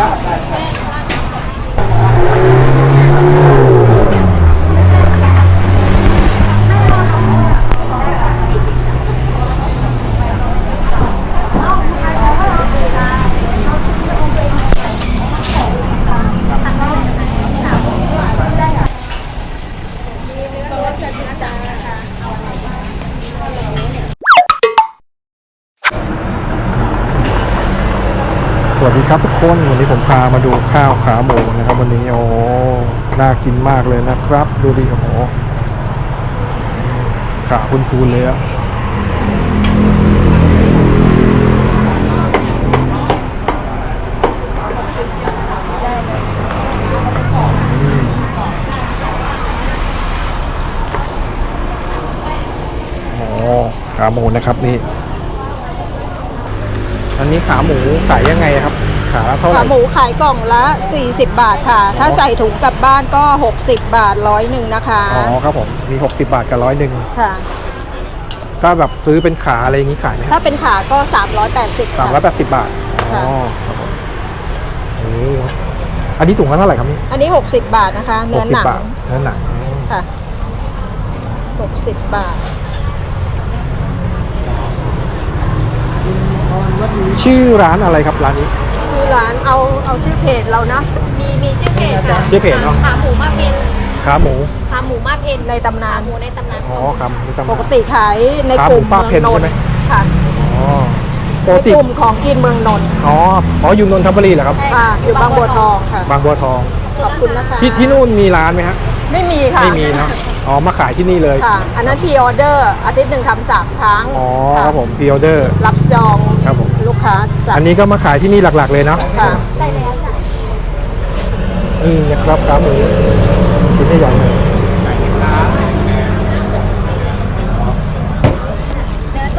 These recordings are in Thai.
ได้ได้ สวัสดีครับทุกคนวันนี้ผมพามาดูข้าวขาหมูนะครับ วันนี้โอ้น่ากินมากเลยนะครับ ดูดิโอ้โหขาพูนเลยอะโอ้ขาหมูนะครับนี่ อันนี้ขาหมูขายยังไงครับ ขาละเท่าไหขาร่หมูขายกล่องละ 40 บาทค่ะ ถ้าใส่ถุงกลับบ้านก็ 60 บาทร้อยหนึ่งนะคะอ๋อครับผม มี 60 บาทกับร้อยหนึ่งค่ะ ถ้าแบบซื้อเป็นขาอะไรอย่างนี้ขายไหมถ้าเป็นขาก็ 380สามค่ะร้อยแปดสิบบาท อ๋อค่ะครับผมโอ้อันนี้ถุงละเท่าไหร่ครับนี่อันนี้ 60 บาทนะคะเนื้อหนัง60บาทเนื้อหนัง ค่ะ 60 บาท ชื่อร้านอะไรครับร้านนี้คือร้านเอาเอาชื่อเพจเรานะมีมีชื่อเพจค่ะชื่อเพจเนอะ ขาหมูมาเพนขาหมูขาหมูมาเพนในตำนาน ขาหมูในตำนานอ๋อครับนี่จำปกติขายในขากหมูลุ่มป้าเมืองเพนนนใช่ไหม ท์ค่ะอ๋อปในกติกลุ่มของกินเมืองนนท์อ๋ออ๋ออยู่นนทบุรีเหรอครับ ค่ะอยู่บางบัวทองค่ะบางบัวทองขอบคุณนะคะที่ที่นู่นมีร้านไหมฮะ ไม่มีค่ะไม่มีเนาะ อ๋อมาขายที่นี่เลยค่ะ อันนั้นพีออเดอร์อาทิตย์หนึ่งทำสามครั้งอ๋อค่ะครับผมพีออเดอร์รับจองครับผมลูกค้าสั่งอันนี้ก็มาขายที่นี่หลักๆเลยเนาะค่ะได้แล้วค่ะนี่นะครับขาหมูชิ้นใหญ่ๆเลย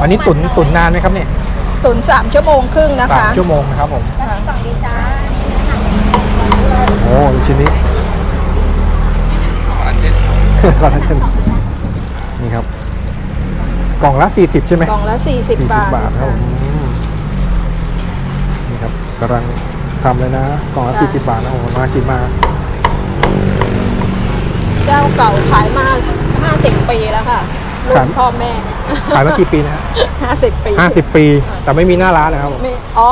อันนี้ตุ๋นตุ๋นนานไหมครับเนี่ยตุนสามชั่วโมงครึ่งนะสามคะชั่วโมงนะครับผมค่ะกล่องดีจ้าโอ้ดูชิ้นนี้ร้าน เช่นนี่ครับ กล่องละ 40 ใช่ไหมกล่องละ 40 40 บาทบาทครับผมอืมนี่ครับกำลังทำเลยนะ กล่องละ 40 บาทนะโอ้โหน่ากินมากเจ้าเก่าขายมา 50 ปีแล้วค่ะรุ่ขายนพ่อแม่ ขายมากี่ปีนะฮะ50 ปี50 ปี แต่ไม่มีหน้าร้านนะครับผมไม่อ๋อ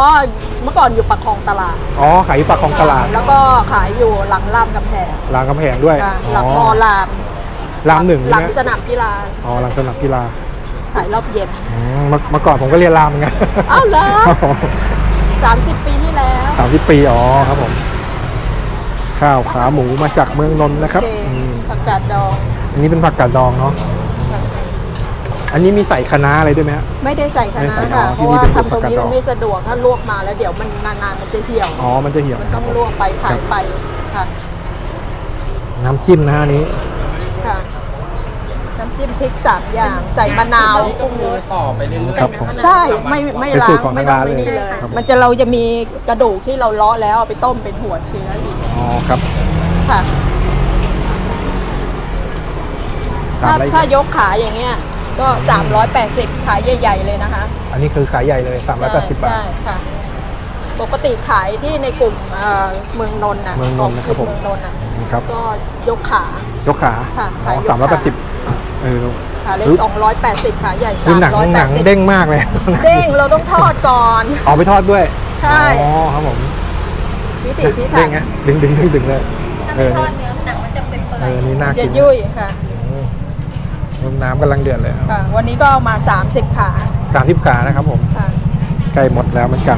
เมื่อก่อนอยู่ปากคลองตลาด อ๋อ ขายอยู่ปากคลองตลาดแล้วก็ขายอยู่หลังรามกำแพงรามกำแพงด้วยค่ะหลังมอราม รามหนึ่งหลัใช่งไหมสนามกีฬาอ๋อหลังสนามกีฬาขายรอบเย็นอืมเมื่อเมื่อก่อนผมก็เรียนรามเหมือนกันอ้าวเหรอ30ปีที่แล้ว สามสิบปีอ๋อครับผม ข้าวขาหมูมาจากเมืองนนท์นะครับโอเคอืมผักกาดดอง อันนี้เป็นผักกาดดองเนาะอันนี้มีใส่คะน้าอะไรด้วยไหมฮะ ไม่ได้ใส่คะไม่น้าใส่ค่ะอ๋อเพที่ราะนี่ว่าเป็นสูตรทำตรงนี้ผักกาดดองมันไม่สะดวกถ้าลวกมาแล้วเดี๋ยวมันนานๆมันจะเหี่ยว อ๋อมันจะเหี่ยวมันต้องลวกไปขายไปค่ะ น้ำจิ้มนะฮะอันนี้ค่ะน้ำ จิ้มพริกสามอย่าง ใส่มะนาวครับผม ใช่ไม่ไม่เป็นล้าสูงตรของไม่ทางต้องร้านไม่นี่เลเลยย ครับมันจะเราจะมีกระดูกที่เราเลาะแล้วเอาไปต้มเป็นหัวเชื้ออีกอ๋อครับค่ะ ตามถ้าอะไรอีกถ้ายกขาอย่างเงี้ยก็ 380 ขายใหญ่ ๆ เลยนะคะอันนี้คือขายใหญ่เลย380บาท ใช่ค่ะ ปกติขายที่ในกลุ่มเอ่อเมืองนนท์นะเมืองนนท์นะครับขผม เมืองนนท์นะครับก็ยกขา ยกขาค่ะอ๋ขายอยกสามร้อยแปดสิบขา เออขาเล็กอุ๊ย280ขาใหญ่คือหนังหนัง380 เด้งมากเลย เด้งเราต้องทอดก่อน เอาไปทอดด้วยใช่ อ๋อครับผมพิถีพิถัเด้นงไงดึงดึงดึงดึงเลยถ้าเอไม่อทอดเนื้อหนังมันจะเป็นเปื่อเอยอนี่น่าจะกินยุ่ยค่ะ อืมน้ำกำลังเดือดเลยค่ะ วันนี้ก็เอามา 30 ขาสามสิบขานะครับผม ค่ะ ใกล้หมดแล้วเหมือนกัน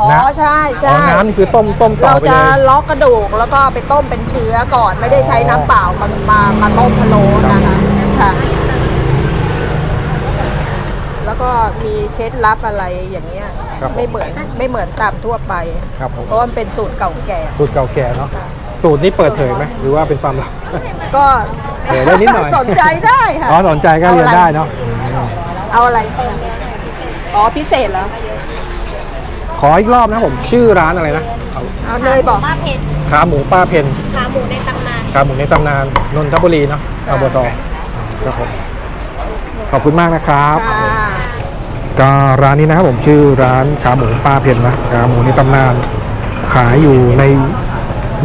อ๋อนะใช่อ๋อใช่น้ำนี่คือต้มต้มต่เราอไปจะเลยล็อกกระดูกแล้วก็ไปต้มเป็นเชื้อก่อนไม่ได้ใช้น้ำเปล่ามามามาต้มพะโล้นะคะค่ะ แล้วก็มีเคล็ดลับอะไรอย่างเงี้ยครับผม ไม่เหมือนไม่เหมือนตามทั่วไป ครับผมเพราะว่ามันเป็นสูตรเก่าแก่ สูตรเก่าแก่เนาะสูตรนี้เปิดเผยไหมหรือว่าเป็นความลับ ก็เออได้นิดหน่อย สนใจได้ค่ะอ๋อสนใจก็เรียนได้เนาะ เอาอะไรเติมเนื้อหน่อยอ๋อพิเศษเหรอ ขออีกรอบนะผมชื่อร้านอะไรนะเอาเอาเลยบอกมาเพนขาหมูป้าเพนขาหมูในตำนานขาหมูในตำนานนนทบุรีเนาะอาบัวทองครับผมขอบคุณมากนะครับค่ะก็ร้านนี้นะครับผมชื่อร้านขาหมูป้าเพนนะขาหมูในตำนาน ขายอยู่ใน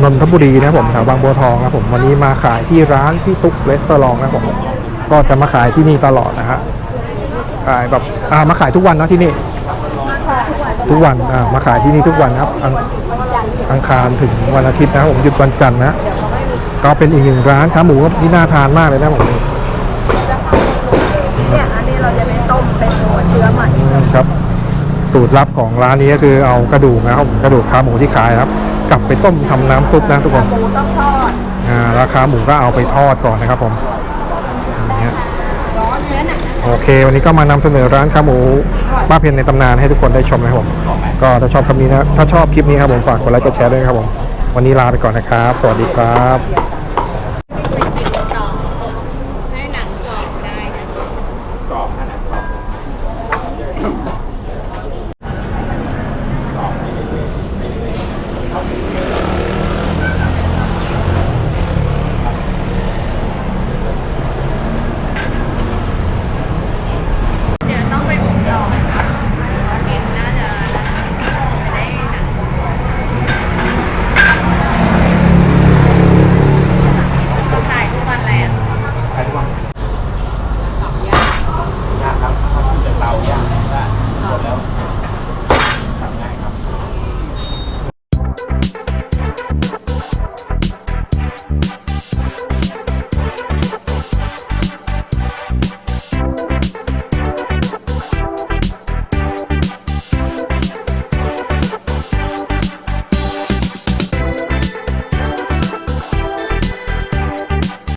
นนทบุรีนะครับผมแถวบางบัวทองนะครับผมวันนี้มาขายที่ร้านพี่ตุ๊กเรสตอรองนะครับผมก็จะมาขายที่นี่ตลอดนะฮะขายแบบอ่ามาขายทุกวันเนาะที่นี่ ทุกวันอ่ามาขายที่นี่ทุกวันนะครับอังอังคารถึงวันอาทิตย์นะครับผมหยุดวันจันทร์นะก็เป็นอีกหนึ่งร้านขาหมูที่น่าทานมากเลยนะผมเนี่ยอันนี้เราจะไปต้มเป็นหัวเชื้อใหม่ครับสูตรลับของร้านนี้ก็คือเอากระดูกนะครับกระดูกขาหมูที่ขายนะครับ กลับไปต้มทำน้ำซุปนะทุกคนหมูต้องทอดอ่าราคาหมูก็เอาไปทอดก่อนนะครับผมอย่างเงี้ย โอเค วันนี้ก็มานำเสนอร้านข้าวหมูบ้าเพียนในตำนานให้ทุกคนได้ชมนะครับผมก็ถ้าชอบคลิปนี้นะถ้าชอบคลิปนี้ครับผมฝากกดไลค์กดแชร์ด้วยครับผมวันนี้ลาไปก่อนนะครับ สวัสดีครับ